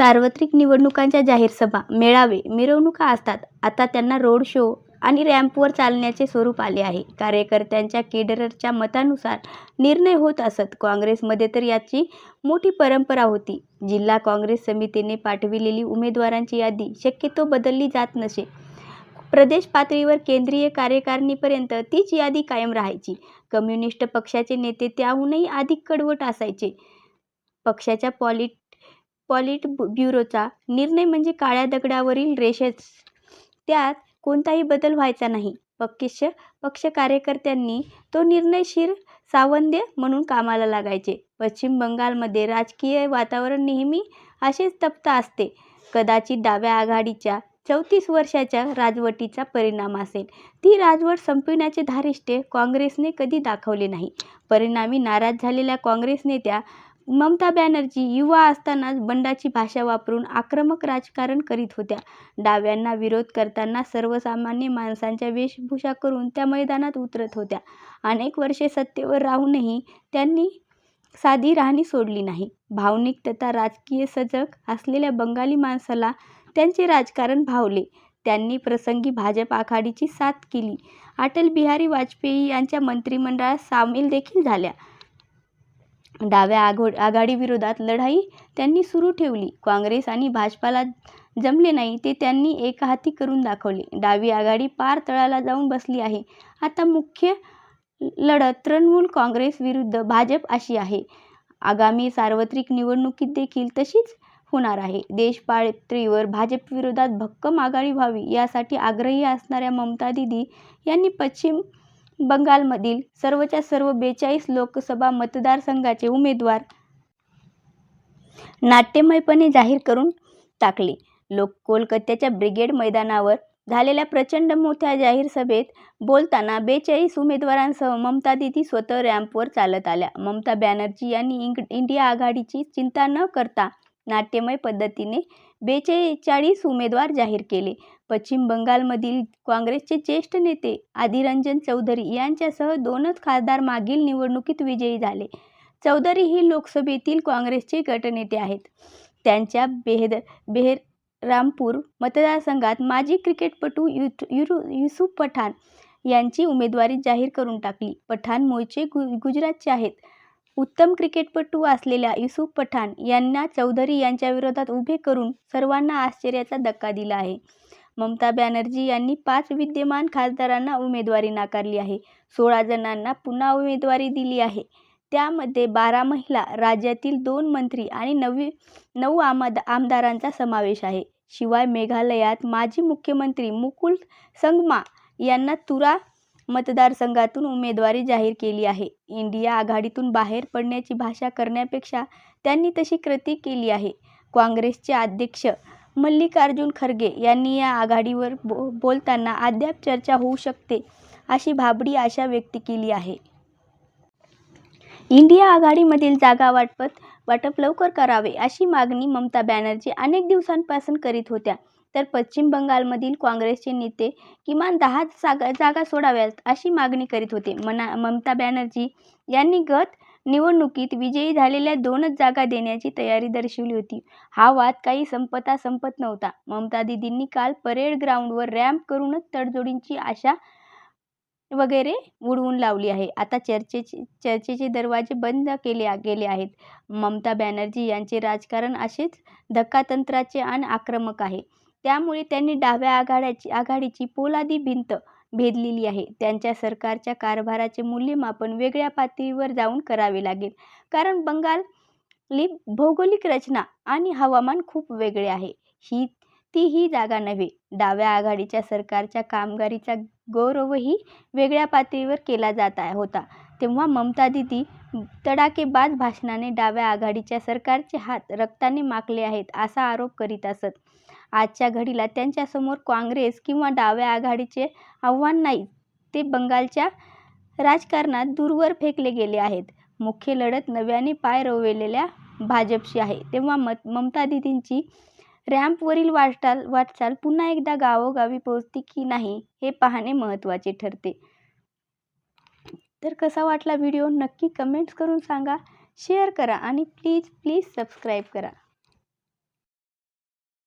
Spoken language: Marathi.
सार्वत्रिक निवडणुकांच्या जाहीर सभा, मेळावे, मिरवणुका असतात. आता त्यांना रोड शो आणि रॅम्पवर चालण्याचे स्वरूप आले आहे. कार्यकर्त्यांच्या केडरच्या मतानुसार निर्णय होत असत. काँग्रेसमध्ये तर याची मोठी परंपरा होती. जिल्हा काँग्रेस समितीने पाठविलेली उमेदवारांची यादी शक्यतो बदलली जात नसे. प्रदेश पातळीवर केंद्रीय कार्यकारिणीपर्यंत तीच यादी कायम राहायची. कम्युनिस्ट पक्षाचे नेते त्याहूनही अधिक कडवट असायचे. पक्षाच्या पॉलिट पॉलिट ब्युरोचा निर्णय म्हणजे काळ्या दगडावरील रेषेच त्यात कोणताही बदल व्हायचा नाही. पक्ष कार्यकर्त्यांनी तो निर्णयशीर सावंद्य म्हणून कामाला लागायचे. पश्चिम बंगालमध्ये राजकीय वातावरण नेहमी असेच तप्त असते. कदाचित डाव्या आघाडीच्या चौतीस वर्षाच्या राजवटीचा परिणाम असेल. ती राजवट संपविण्याचे धारिष्ट्य काँग्रेसने कधी दाखवले नाही. परिणामी नाराज झालेल्या काँग्रेस नेत्या ममता बॅनर्जी युवा असतानाच बंडाची भाषा वापरून आक्रमक राजकारण करीत होत्या. डाव्यांना विरोध करताना सर्वसामान्य माणसांच्या वेशभूषा करून त्या मैदानात उतरत होत्या. अनेक वर्षे सत्तेवर राहूनही त्यांनी साधी राहणी सोडली नाही. भावनिक तथा राजकीय सजग असलेल्या बंगाली माणसाला त्यांचे राजकारण भावले. त्यांनी प्रसंगी भाजप आघाडीची साथ केली. अटल बिहारी वाजपेयी यांच्या मंत्रिमंडळात सामील देखील झाल्या. डाव्या आघाडीविरोधात लढाई त्यांनी सुरू ठेवली. काँग्रेस आणि भाजपाला जमले नाही ते त्यांनी एकहाती करून दाखवले. डावी आघाडी पार तळाला जाऊन बसली आहे. आता मुख्य लढत तृणमूल काँग्रेस विरुद्ध भाजप अशी आहे. आगामी सार्वत्रिक निवडणुकीत देखील तशीच होणार आहे. देशपातळीवर भाजपविरोधात भक्कम आघाडी व्हावी यासाठी आग्रही असणाऱ्या ममता दिदी यांनी पश्चिम बंगालमधील सर्वच्या सर्व बेचाळीस लोकसभा मतदारसंघाचे उमेदवार नाट्यमयपणे जाहीर करून टाकले. लोक कोलकात्याच्या ब्रिगेड मैदानावर झालेल्या प्रचंड मोठ्या जाहीर सभेत बोलताना बेचाळीस उमेदवारांसह ममता दिदी स्वतः रॅम्पवर चालत आल्या. ममता बॅनर्जी यांनी इंग इंडिया आघाडीची चिंता न करता नाट्यमय पद्धतीने बेचाळीस उमेदवार जाहीर केले. पश्चिम बंगालमधील काँग्रेसचे ज्येष्ठ नेते आदिरंजन चौधरी यांच्यासह दोनच खासदार मागील निवडणुकीत विजयी झाले. चौधरी हे लोकसभेतील काँग्रेसचे गटनेते आहेत. त्यांच्या बेहद बेहरामपूर मतदारसंघात माजी क्रिकेटपटू युसूफ पठाण यांची उमेदवारी जाहीर करून टाकली. पठाण मूळचे गु गुजरातचे आहेत. उत्तम क्रिकेटपटू असलेल्या युसुफ पठाण यांना चौधरी यांच्याविरोधात उभे करून सर्वांना आश्चर्याचा धक्का दिला आहे. ममता बॅनर्जी यांनी पाच विद्यमान खासदारांना उमेदवारी नाकारली आहे. सोळा जणांना पुन्हा उमेदवारी दिली आहे. त्यामध्ये बारा महिला, राज्यातील दोन मंत्री आणि नवी नऊ आमदारांचा समावेश आहे. शिवाय मेघालयात माजी मुख्यमंत्री मुकुल संगमा यांना तुरा मतदारसंघातून उमेदवारी जाहीर केली आहे. इंडिया आघाडीतून बाहेर पडण्याची भाषा करण्यापेक्षा त्यांनी तशी कृती केली आहे. काँग्रेसचे अध्यक्ष मल्लिकार्जुन खरगे यांनी या आघाडीवर बो बोलताना अद्याप चर्चा होऊ शकते अशी भाबडी आशा व्यक्त केली आहे. इंडिया आघाडीमधील जागा वाटपत वाटप लवकर करावे अशी मागणी ममता बॅनर्जी अनेक दिवसांपासून करीत होत्या. तर पश्चिम बंगालमधील काँग्रेसचे नेते किमान दहा जागा जागा सोडाव्यात अशी मागणी करीत होते. मना ममता बॅनर्जी यांनी गत निवडणुकीत विजयी झालेल्या दोनच जागा देण्याची तयारी दर्शवली होती. हा वाद काही संपता संपत नव्हता. ममता दिदींनी काल परेड ग्राउंडवर रॅम्प करूनच तडजोडींची आशा वगैरे उडवून लावली आहे. आता चर्चेचे चर्चेचे दरवाजे बंद केले गेले आहेत. ममता बॅनर्जी यांचे राजकारण असेच धक्कातंत्राचे आणि आक्रमक आहे. त्यामुळे त्यांनी डाव्या आघाडीची पोलादी भिंत भेदलेली आहे. त्यांच्या सरकारच्या कारभाराचे मूल्यमापन वेगळ्या पातळीवर जाऊन करावे लागेल. कारण बंगाली भौगोलिक रचना आणि हवामान खूप वेगळे आहे. ही ती ही जागा नव्हे. डाव्या आघाडीच्या सरकारच्या कामगिरीचा गौरवही वेगळ्या पातळीवर केला जात होता. तेव्हा ममता दिदी तडाकेबाज भाषणाने डाव्या आघाडीच्या सरकारचे हात रक्ताने माखले आहेत असा आरोप करीत असत. आजच्या घडीला त्यांच्यासमोर काँग्रेस किंवा डाव्या आघाडीचे आव्हान नाही. ते बंगालच्या राजकारणात दूरवर फेकले गेले आहेत. मुख्य लढत नव्याने पाय रोवलेल्या भाजपशी आहे. तेव्हा मत ममता दिदींची रॅम्पवरील वाटचाल पुन्हा एकदा गावोगावी पोहोचते की नाही हे पाहणे महत्त्वाचे ठरते. तर कसा वाटला व्हिडिओ नक्की कमेंट्स करून सांगा. शेअर करा आणि प्लीज प्लीज सबस्क्राईब करा.